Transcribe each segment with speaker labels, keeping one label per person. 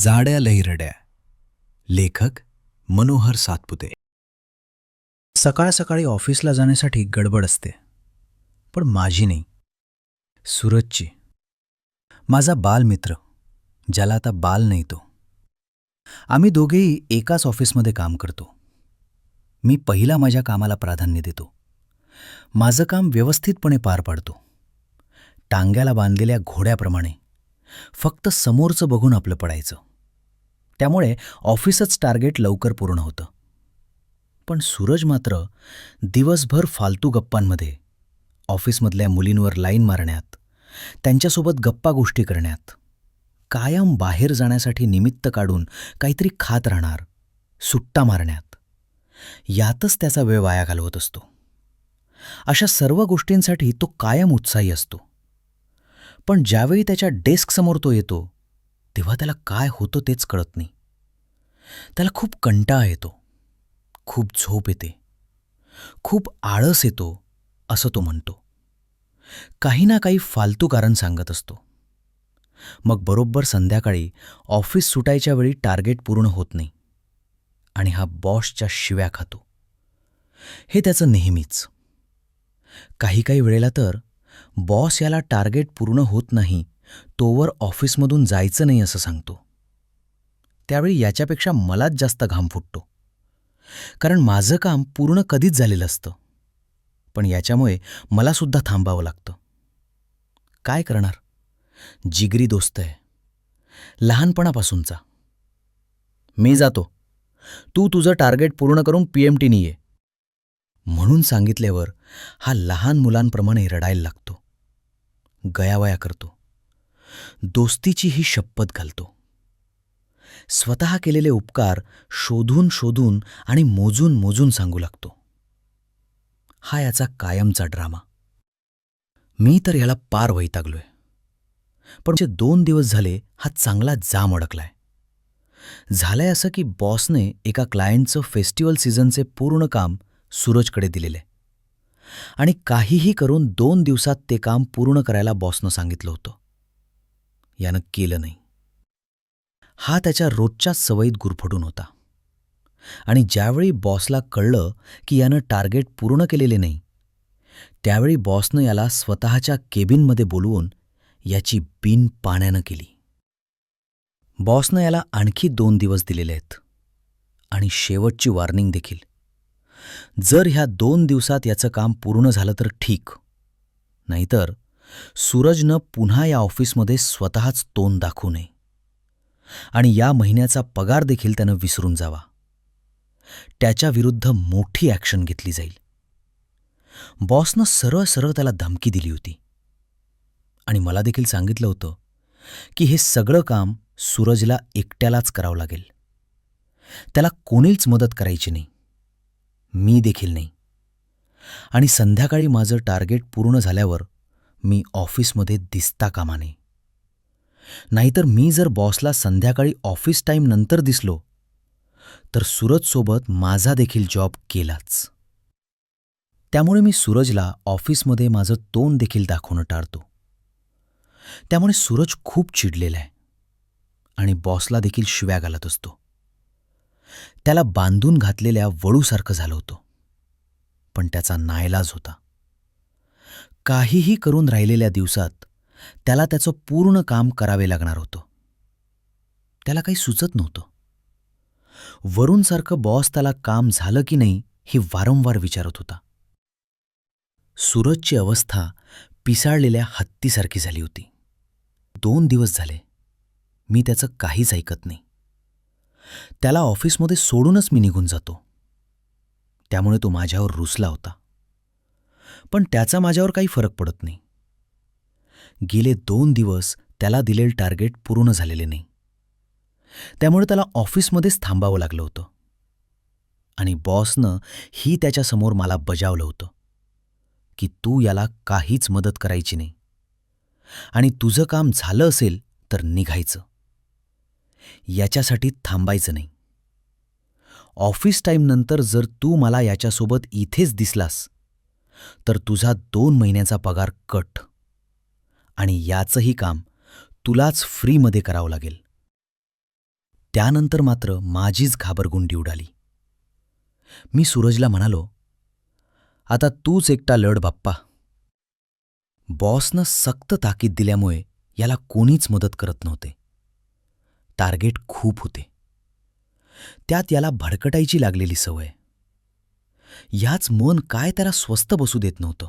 Speaker 1: जाड्या लहिरड्या. लेखक मनोहर सातपुते. सकाळ सकाळी ऑफिसला जाण्यासाठी गडबड असते. पण माझी नाही. सूरजची. माझा बालमित्र ज्याला आता बाल नाही तो. आम्ही दोघेही एकाच ऑफिसमध्ये काम करतो. मी पहिला माझ्या कामाला प्राधान्य देतो. माझं काम व्यवस्थितपणे पार पाडतो. टांग्याला बांधलेल्या घोड्याप्रमाणे. फक्त समोरचं बघून आपलं पडायचं. त्यामुळे ऑफिसच टार्गेट लवकर पूर्ण होतं. पण सूरज मात्र दिवसभर फालतू गप्पांमध्ये ऑफिसमधल्या मुलींवर लाईन मारण्यात त्यांच्यासोबत गप्पा गोष्टी करण्यात कायम बाहेर जाण्यासाठी निमित्त काढून काहीतरी खात राहणार सुट्टा मारण्यात यातच त्याचा वेळ वाया घालवत असतो. अशा सर्व गोष्टींसाठी तो कायम उत्साही असतो. पण ज्यावेळी त्याच्या डेस्कसमोर तो येतो तेव्हा त्याला काय होतं तेच कळत नाही. त्याला खूप कंटाळा येतो. खूप झोप येते. खूप आळस येतो असं तो म्हणतो. काही ना काही फालतू कारण सांगत असतो. मग बरोबर संध्याकाळी ऑफिस सुटायच्या वेळी टार्गेट पूर्ण होत नाही आणि हा बॉसच्या शिव्या खातो. हे त्याचं नेहमीच. काही काही वेळेला तर बॉस याला टार्गेट पूर्ण होत नाही तोवर ऑफिसमधून जायचं नाही असं सांगतो. त्यावेळी याच्यापेक्षा मलाच जास्त घाम फुटतो. कारण माझं काम पूर्ण कधीच झालेलं असतं. पण याच्यामुळे मलासुद्धा थांबावं लागतं. काय करणार? जिगरी दोस्त आहे. लहानपणापासूनचा. मी जातो. तू तुझं टार्गेट पूर्ण करून पी एम टीनी ये. म्हणून सांगितल्यावर हा लहान मुलांप्रमाणे रडायला लागतो. गयावया करतो. दोस्तीची ही शपथ घालतो. स्वतः केलेले उपकार शोधून शोधून आणि मोजून मोजून सांगू लागतो. हा याचा कायमचा ड्रामा. मी तर याला पार वैतागलोय. पण जे दोन दिवस झाले हा चांगला जाम अडकलाय. झालंय असं की बॉसने एका क्लायंटचं फेस्टिवल सीझनचे पूर्ण काम सूरजकडे दिलेले. आणि काहीही करून दोन दिवसात ते काम पूर्ण करायला बॉसनं सांगितलं होतं. यानं केलं नाही. हा त्याच्या रोजच्या सवयीत गुरफटून होता. आणि ज्यावेळी बॉसला कळलं की यानं टार्गेट पूर्ण केलेले नाही त्यावेळी बॉसनं याला स्वतःच्या केबिनमध्ये बोलवून याची बिन पाण्यानं केली. बॉसनं याला आणखी दोन दिवस दिलेले आहेत आणि शेवटची वॉर्निंग देखील. जर ह्या दोन दिवसात याचं काम पूर्ण झालं तर ठीक. नाहीतर सूरजनं पुन्हा या ऑफिसमध्ये स्वतःच तोंड दाखवू नये. आणि या महिन्याचा पगार देखील त्यानं विसरून जावा. त्याच्याविरुद्ध मोठी ॲक्शन घेतली जाईल. बॉसनं सरळ सरळ त्याला धमकी दिली होती. आणि मला देखील सांगितलं होतं की हे सगळं काम सूरजला एकट्यालाच करावं लागेल. त्याला कोणीच मदत करायची नाही. मी देखील नाही. आणि संध्याकाळी माझं टार्गेट पूर्ण झाल्यावर मी ऑफिसमध्ये दिसता कामा नये नाहीतर मी जर बॉसला संध्याकाळी ऑफिस टाईम नंतर दिसलो तर सूरजसोबत माझा देखील जॉब केलाच. त्यामुळे मी सूरजला ऑफिसमध्ये माझं तोंड देखील दाखवणं टाळतो. त्यामुळे सूरज खूप चिडलेला आहे आणि बॉसला देखील शिव्या घालत असतो. त्याला बांधून घातलेल्या वळूसारखं झालं होतं पण त्याचा नायलाज होता. काहीही करून राहिलेल्या दिवसात त्याला त्याचं पूर्ण काम करावे लागणार होतं. त्याला काही सुचत नव्हतं. वरूनसारखं बॉस त्याला काम झालं की नाही हे वारंवार विचारत होता. सूरजची अवस्था पिसाळलेल्या हत्तीसारखी झाली होती. दोन दिवस झाले. मी त्याचं काहीच ऐकत नाही. त्याला ऑफिसमध्ये सोडूनच मी निघून जातो. त्यामुळे तो माझ्यावर रुसला होता. पण त्याचा माझ्यावर काही फरक पडत नाही. गेले दोन दिवस त्याला दिलेलं टार्गेट पूर्ण झालेले नाही. त्यामुळे त्याला ऑफिसमध्येच थांबावं लागलं होतं. आणि बॉसनं ही त्याच्यासमोर मला बजावलं होतं की तू याला काहीच मदत करायची नाही. आणि तुझं काम झालं असेल तर निघायचं. याच्यासाठी थांबायचं नाही. ऑफिस टाईमनंतर जर तू मला याच्यासोबत इथेच दिसलास तर तुझा दोन महिन्याचा पगार कट. आणि याचंही काम तुलाच फ्रीमध्ये करावं लागेल. त्यानंतर मात्र माझीच घाबरगुंडी उडाली. मी सूरजला म्हणालो आता तूच एकटा लढ बाप्पा. बॉसनं सक्त ताकीद दिल्यामुळे याला कोणीच मदत करत नव्हते. टार्गेट खूप होते. त्यात याला भडकटायची लागलेली सवय. याच मन काय त्याला स्वस्त बसू देत नव्हतं.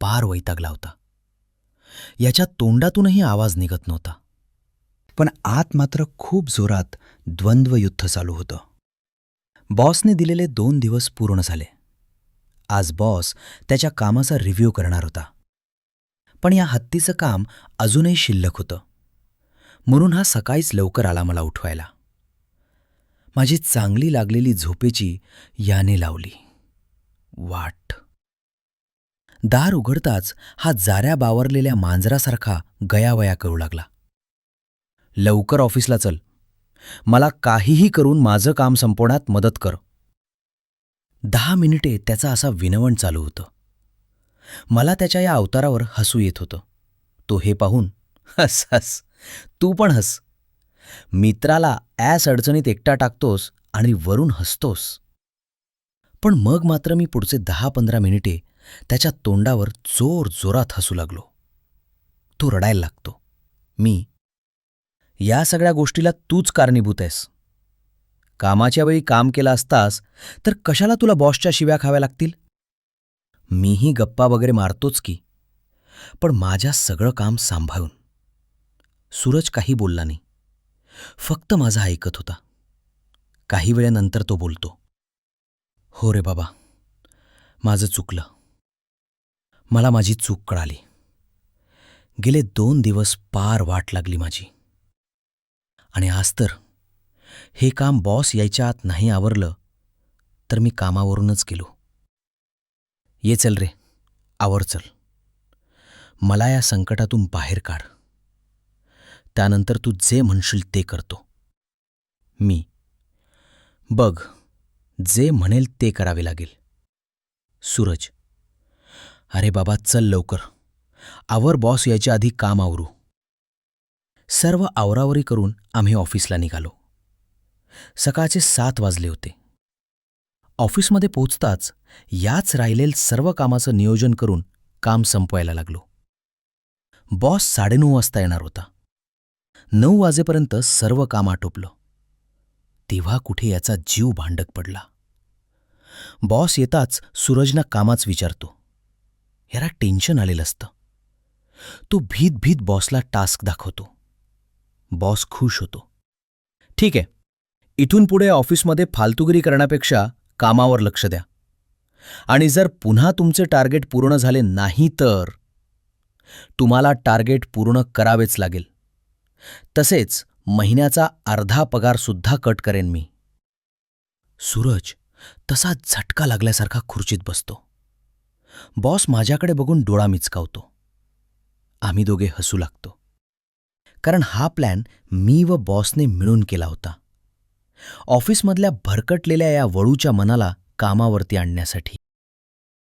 Speaker 1: पार वैतागला होता याच्या तोंडातूनही आवाज निघत नव्हता. पण आत मात्र खूप जोरात द्वंद्व युद्ध चालू होतं. बॉसने दिलेले दोन दिवस पूर्ण झाले. आज बॉस त्याच्या कामाचा रिव्ह्यू करणार होता. पण या हत्तीचं काम अजूनही शिल्लक होतं. म्हणून हा सकाळीच लवकर आला मला उठवायला. माझी चांगली लागलेली झोपेची याने लावली. वाट. दार उघडताच हा जाऱ्या बावरलेल्या मांजरासारखा गयावया करू लागला. लवकर ऑफिसला चल. मला काहीही करून माझं काम संपवण्यात मदत कर. दहा मिनिटे त्याचा असा विनवण चालू होतं. मला त्याच्या या अवतारावर हसू येत होतं. तो हे पाहून हस हस. तू पण हस. मित्राला ॲस अडचणीत एकटा टाकतोस आणि वरून हसतोस. पण मग मात्र मी पुढचे दहा पंधरा मिनिटे त्याच्या तोंडावर जोर जोरात हसू लागलो. तो रडायला लागतो. मी या सगळ्या गोष्टीला तूच कारणीभूत आहेस. कामाच्या वेळी काम केलं असतास तर कशाला तुला बॉसच्या शिव्या खाव्या लागतील? मीही गप्पा वगैरे मारतोच की पण माझ्या सगळं काम सांभाळून. सूरज काही बोलला नाही. फक्त माझा ऐकत होता. काही वेळेनंतर तो बोलतो हो रे बाबा माझं चुकलं. मला माझी चूक कळाली. गेले दोन दिवस पार वाट लागली माझी. आणि आज तर हे काम बॉस यायच्या आत नाही आवरलं तर मी कामावरूनच गेलो. ये चल रे आवर चल. मला या संकटातून बाहेर काढ. त्यानंतर तू जे म्हणशील ते करतो. मी. बघ जे म्हणेल ते करावे लागेल. सूरज. अरे बाबा चल लवकर. आवर बॉस यायच्या आधी काम आवरू. सर्व आवरावरी करून आम्ही ऑफिसला निघालो. सकाळचे सात वाजले होते. ऑफिसमध्ये पोचताच याच राहिलेल सर्व कामाचं नियोजन करून काम संपवायला लागलो. बॉस साडेनऊ वाजता येणार होता. नऊ वाजेपर्यंत सर्व काम आटोपलं. तेव्हा कुठे याचा जीव भांडक पडला. बॉस येताच सूरजना कामाच विचारतो. याला टेन्शन आलेलं असतं. तो भीत भीत बॉसला टास्क दाखवतो. बॉस खुश होतो. ठीक आहे. इथून पुढे ऑफिसमध्ये फालतुगिरी करण्यापेक्षा कामावर लक्ष द्या. आणि जर पुन्हा तुमचे टार्गेट पूर्ण झाले नाही तर तुम्हाला टार्गेट पूर्ण करावेच लागेल. तसेच महिन्याचा अर्धा पगारसुद्धा कट करेन मी. सूरज तसा झटका लागल्यासारखा खुर्चीत बसतो. बॉस माझ्याकडे बघून डोळा मिचकावतो. आम्ही दोघे हसू लागतो. कारण हा प्लॅन मी व बॉसने मिळून केला होता. ऑफिसमधल्या भरकटलेल्या या वळूच्या मनाला कामावरती आणण्यासाठी.